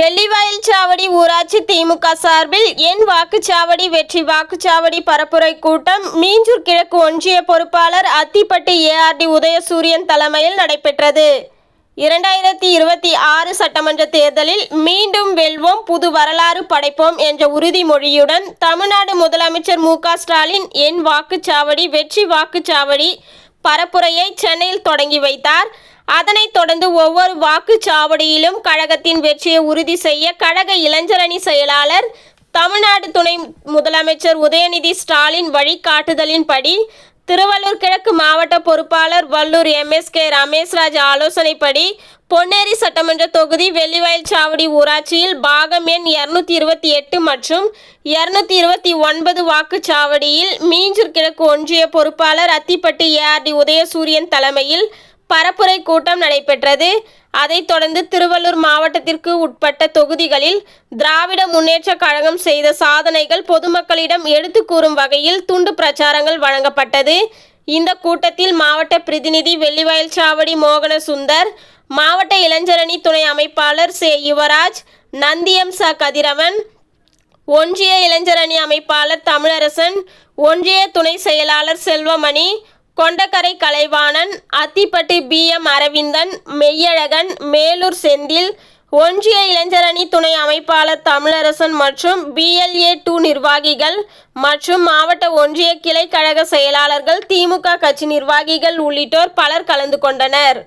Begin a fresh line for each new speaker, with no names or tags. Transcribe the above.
வெள்ளிவயல் சாவடி ஊராட்சி திமுக சார்பில் என் வாக்குச்சாவடி வெற்றி வாக்குச்சாவடி பரப்புரை கூட்டம் மீஞ்சூர் கிழக்கு ஒன்றிய பொறுப்பாளர் அத்திப்பட்டு ஏஆர்டி உதயசூரியன் தலைமையில் நடைபெற்றது. இரண்டாயிரத்தி இருபத்தி ஆறு சட்டமன்ற தேர்தலில் மீண்டும் வெல்வோம் புது வரலாறு படைப்போம் என்ற உறுதிமொழியுடன் தமிழ்நாடு முதலமைச்சர் மு ஸ்டாலின் என் வாக்குச்சாவடி வெற்றி வாக்குச்சாவடி பரப்புரையை சென்னையில் தொடங்கி வைத்தார். அதனைத் தொடர்ந்து ஒவ்வொரு வாக்குச்சாவடியிலும் கழகத்தின் வெற்றியை உறுதி செய்ய கழக இளைஞரணி செயலாளர் தமிழ்நாடு துணை முதலமைச்சர் உதயநிதி ஸ்டாலின் வழிகாட்டுதலின்படி திருவள்ளூர் கிழக்கு மாவட்ட பொறுப்பாளர் வல்லூர் எம்எஸ்கே ரமேஷ்ராஜ் ஆலோசனைப்படி பொன்னேரி சட்டமன்ற தொகுதி வெள்ளிவயல் சாவடி ஊராட்சியில் பாகம் எண் இருநூத்தி இருபத்தி எட்டு மற்றும் இருநூத்தி இருபத்தி ஒன்பது வாக்குச்சாவடியில் மீஞ்சூர் கிழக்கு ஒன்றிய பொறுப்பாளர் அத்திப்பட்டு ஏஆர்டி உதயசூரியன் தலைமையில் பரப்புரை கூட்டம் நடைபெற்றது. அதைத் தொடர்ந்து திருவள்ளூர் மாவட்டத்திற்கு உட்பட்ட தொகுதிகளில் திராவிட முன்னேற்றக் கழகம் செய்த சாதனைகள் பொதுமக்களிடம் எடுத்து கூறும் வகையில் துண்டு பிரச்சாரங்கள் வழங்கப்பட்டது. இந்த கூட்டத்தில் மாவட்ட பிரதிநிதி வெள்ளிவயல் சாவடி மோகன சுந்தர் மாவட்ட இளைஞரணி துணை அமைப்பாளர் சே. யுவராஜ் நந்தியம் ச. கதிரவன் ஒன்றிய இளைஞரணி அமைப்பாளர் தமிழரசன் ஒன்றிய துணை செயலாளர் செல்வமணி கொண்டக்கரை கலைவாணன் அத்திப்பட்டு பி. எம். அரவிந்தன் மெய்யழகன் மேலூர் செந்தில் ஒன்றிய இளைஞரணி துணை அமைப்பாளர் தமிழரசன் மற்றும் பிஎல்ஏ டூ நிர்வாகிகள் மற்றும் மாவட்ட ஒன்றிய கிளை கழக செயலாளர்கள் திமுக கட்சி நிர்வாகிகள் உள்ளிட்டோர் பலர் கலந்து கொண்டனர்.